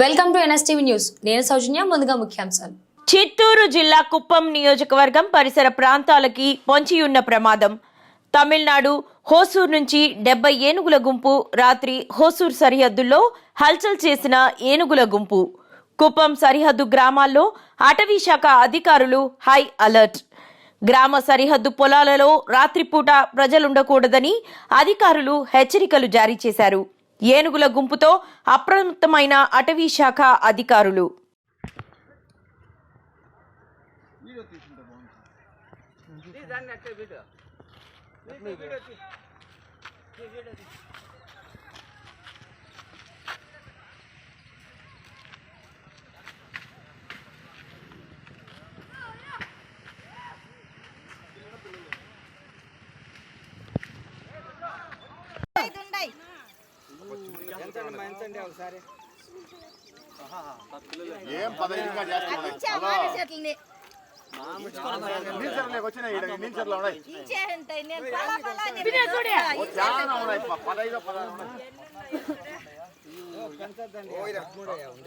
Welcome to NSTV news. నేను సౌజన్య ముందుగా ముఖ్యాంశాలు. చిత్తూరు జిల్లా కుప్పం నియోజకవర్గం పరిసర ప్రాంతాలకి పొంచియున్న ప్రమాదం. తమిళనాడు హోసూర్ నుంచి డెబ్బై ఏనుగుల గుంపు రాత్రి హోసూర్ సరిహద్దుల్లో హల్చల్ చేసిన ఏనుగుల గుంపు. కుప్పం సరిహద్దు గ్రామాల్లో అటవీ శాఖ అధికారులు హై అలర్ట్. గ్రామ సరిహద్దు పొలాలలో రాత్రిపూట ప్రజలుండకూడదని అధికారులు హెచ్చరికలు జారీ చేశారు. ఏనుగుల గుంపుతో అప్రమత్తమైన అటవీ శాఖ అధికారులు. ఏం పదవిగా చేస్తున్నాయి నీచర్లోకి వచ్చినాయి ఈడ, నీచర్లో ఉన్నాయి. చాలా ఉన్నాయి. ప- పదహైదో పదహారు